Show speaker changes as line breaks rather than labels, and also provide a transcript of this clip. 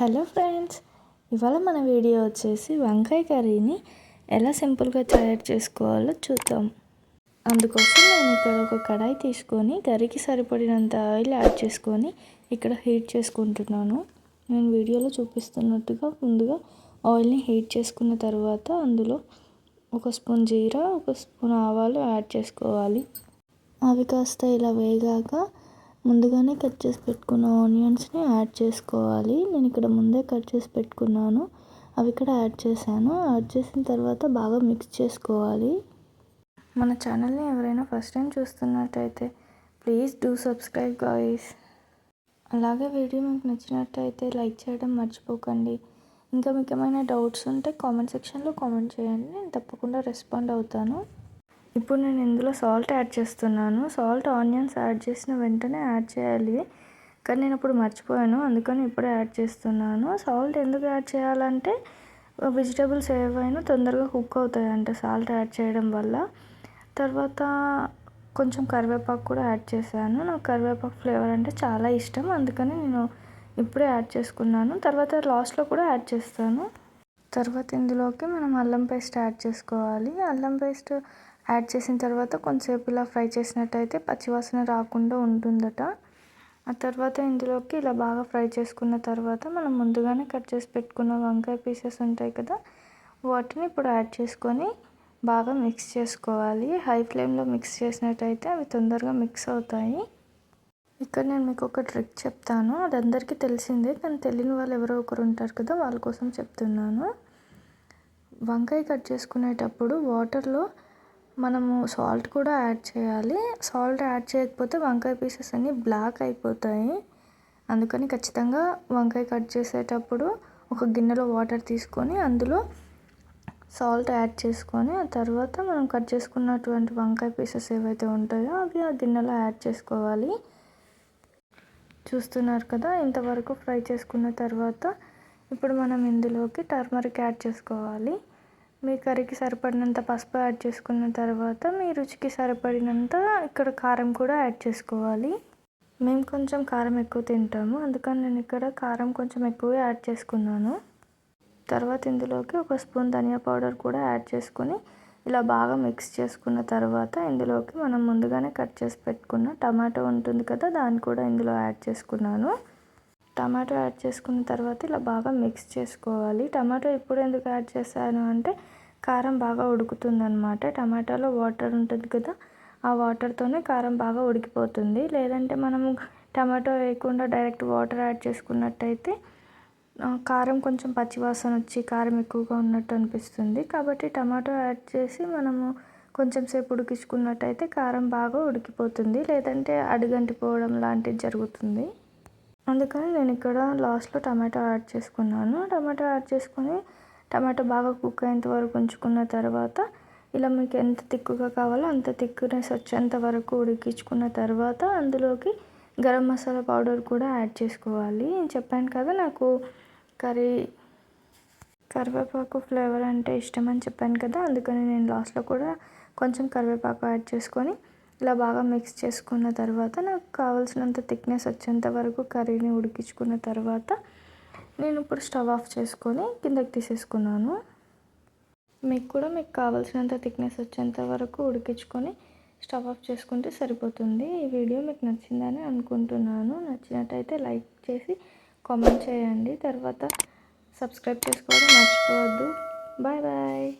Hello friends ఇవాళ మన video వచ్చేసి వంకాయ కర్రీని ఎలా సింపుల్గా తయారు చేసుకోవాలో చూద్దాం. అందుకోసం నేను ఇక్కడ ఒక కడాయి తీసుకొని కర్రీకి సరిపడినంత ఆయిల్ యాడ్ చేసుకొని ఇక్కడ హీట్ చేసుకుంటున్నాను. నేను వీడియోలో చూపిస్తున్నట్టుగా ముందుగా ఆయిల్ని హీట్ చేసుకున్న తర్వాత అందులో ఒక స్పూన్ జీరా ఒక స్పూన్ ఆవాలు యాడ్ చేసుకోవాలి. అవి కాస్త ఇలా వేగాక ముందుగానే కట్ చేసి పెట్టుకున్న ఆనియన్స్ని యాడ్ చేసుకోవాలి. నేను ఇక్కడ ముందే కట్ చేసి పెట్టుకున్నాను. అవి ఇక్కడ యాడ్ చేశాను. యాడ్ చేసిన తర్వాత బాగా మిక్స్ చేసుకోవాలి. మన ఛానల్ని ఎవరైనా ఫస్ట్ టైం చూస్తున్నట్టయితే ప్లీజ్ డూ సబ్స్క్రైబ్ గాయస్ అలాగే వీడియో మీకు నచ్చినట్టయితే లైక్ చేయడం మర్చిపోకండి. ఇంకా మీకు ఏమైనా డౌట్స్ ఉంటే కామెంట్ సెక్షన్లో కామెంట్ చేయండి. నేను తప్పకుండా రెస్పాండ్ అవుతాను. ఇప్పుడు నేను ఇందులో సాల్ట్ యాడ్ చేస్తున్నాను. సాల్ట్ ఆనియన్స్ యాడ్ చేసిన వెంటనే యాడ్ చేయాలి. కానీ నేను ఇప్పుడు మర్చిపోయాను. అందుకని ఇప్పుడే యాడ్ చేస్తున్నాను. సాల్ట్ ఎందుకు యాడ్ చేయాలంటే వెజిటేబుల్స్ ఏవైనా తొందరగా కుక్ అవుతాయంట సాల్ట్ యాడ్ చేయడం వల్ల. తర్వాత కొంచెం కరివేపాకు కూడా యాడ్ చేశాను. నాకు కరివేపాకు ఫ్లేవర్ అంటే చాలా ఇష్టం. అందుకని నేను ఇప్పుడే యాడ్ చేసుకున్నాను. తర్వాత లాస్ట్లో కూడా యాడ్ చేస్తాను. తర్వాత ఇందులోకి మనం అల్లం పేస్ట్ యాడ్ చేసుకోవాలి. అల్లం పేస్ట్ యాడ్ చేసిన తర్వాత కొంతసేపు ఇలా ఫ్రై చేసినట్టయితే పచ్చివాసన రాకుండా ఉంటుందట. ఆ తర్వాత ఇందులోకి ఇలా బాగా ఫ్రై చేసుకున్న తర్వాత మనం ముందుగానే కట్ చేసి పెట్టుకున్న వంకాయ పీసెస్ ఉంటాయి కదా వాటిని ఇప్పుడు యాడ్ చేసుకొని బాగా మిక్స్ చేసుకోవాలి. హై ఫ్లేమ్లో మిక్స్ చేసినట్టయితే అవి తొందరగా మిక్స్ అవుతాయి. ఇక్కడ నేను మీకు ఒక ట్రిక్ చెప్తాను. అది అందరికీ తెలిసిందే కానీ తెలియని వాళ్ళు ఎవరో ఒకరు ఉంటారు కదా వాళ్ళ కోసం చెప్తున్నాను. వంకాయ కట్ చేసుకునేటప్పుడు వాటర్లో మనము సాల్ట్ కూడా యాడ్ చేయాలి. సాల్ట్ యాడ్ చేయకపోతే వంకాయ పీసెస్ అన్నీ బ్లాక్ అయిపోతాయి. అందుకని ఖచ్చితంగా వంకాయ కట్ చేసేటప్పుడు ఒక గిన్నెలో వాటర్ తీసుకొని అందులో సాల్ట్ యాడ్ చేసుకొని ఆ తర్వాత మనం కట్ చేసుకున్నటువంటి వంకాయ పీసెస్ ఏవైతే ఉంటాయో అవి ఆ గిన్నెలో యాడ్ చేసుకోవాలి. చూస్తున్నారు కదా ఇంతవరకు ఫ్రై చేసుకున్న తర్వాత ఇప్పుడు మనం ఇందులోకి టర్మరిక్ యాడ్ చేసుకోవాలి. మీ కర్రీకి సరిపడినంత పసుపు యాడ్ చేసుకున్న తర్వాత మీ రుచికి సరిపడినంత ఇక్కడ కారం కూడా యాడ్ చేసుకోవాలి. మేము కొంచెం కారం ఎక్కువ తింటాము. అందుకని నేను ఇక్కడ కారం కొంచెం ఎక్కువ యాడ్ చేసుకున్నాను. తర్వాత ఇందులోకి ఒక స్పూన్ ధనియా పౌడర్ కూడా యాడ్ చేసుకుని ఇలా బాగా మిక్స్ చేసుకున్న తర్వాత ఇందులోకి మనం ముందుగానే కట్ చేసి పెట్టుకున్న టమాటో ఉంటుంది కదా దాన్ని కూడా ఇందులో యాడ్ చేసుకున్నాను. టమాటో యాడ్ చేసుకున్న తర్వాత ఇలా బాగా మిక్స్ చేసుకోవాలి. టమాటో ఇప్పుడు ఎందుకు యాడ్ చేశాను అంటే కారం బాగా ఉడుకుతుందనమాట టమాటాలో వాటర్ ఉంటుంది కదా ఆ వాటర్తోనే కారం బాగా ఉడికిపోతుంది. లేదంటే మనము టమాటో వేయకుండా డైరెక్ట్ వాటర్ యాడ్ చేసుకున్నట్టయితే కారం కొంచెం పచ్చివాసన వచ్చి కారం ఎక్కువగా ఉన్నట్టు అనిపిస్తుంది. కాబట్టి టమాటో యాడ్ చేసి మనము కొంచెం సేపు ఉడికించుకున్నట్టయితే కారం బాగా ఉడికిపోతుంది. లేదంటే అడుగంటిపోవడం లాంటిది జరుగుతుంది. అందుకని నేను ఇక్కడ లాస్ట్లో టమాటో యాడ్ చేసుకున్నాను. టమాటో యాడ్ చేసుకొని టమాటో బాగా కుక్ అయ్యేంత వరకు ఉంచుకున్న తర్వాత ఇలా మీకు ఎంత తిక్కుగా కావాలో అంత తిక్కునెస్ వచ్చేంత వరకు ఉడికించుకున్న తర్వాత అందులోకి గరం మసాలా పౌడర్ కూడా యాడ్ చేసుకోవాలి. నేను చెప్పాను కదా నాకు కర్రీ కరివేపాకు ఫ్లేవర్ అంటే ఇష్టం అని చెప్పాను కదా అందుకని నేను లాస్ట్లో కూడా కొంచెం కరివేపాకు యాడ్ చేసుకొని ఇలా బాగా మిక్స్ చేసుకున్న తర్వాత నాకు కావాల్సినంత థిక్నెస్ వచ్చేంత వరకు కర్రీని ఉడికించుకున్న తర్వాత నేను ఇప్పుడు స్టవ్ ఆఫ్ చేసుకొని కిందకి తీసేసుకున్నాను. మీకు కూడా మీకు కావాల్సినంత థిక్నెస్ వచ్చేంత వరకు ఉడికించుకొని స్టవ్ ఆఫ్ చేసుకుంటే సరిపోతుంది. ఈ వీడియో మీకు నచ్చిందని అనుకుంటున్నాను. నచ్చినట్టయితే లైక్ చేసి కామెంట్ చేయండి. తర్వాత సబ్స్క్రైబ్ చేసుకోవడం మర్చిపోవద్దు. Bye bye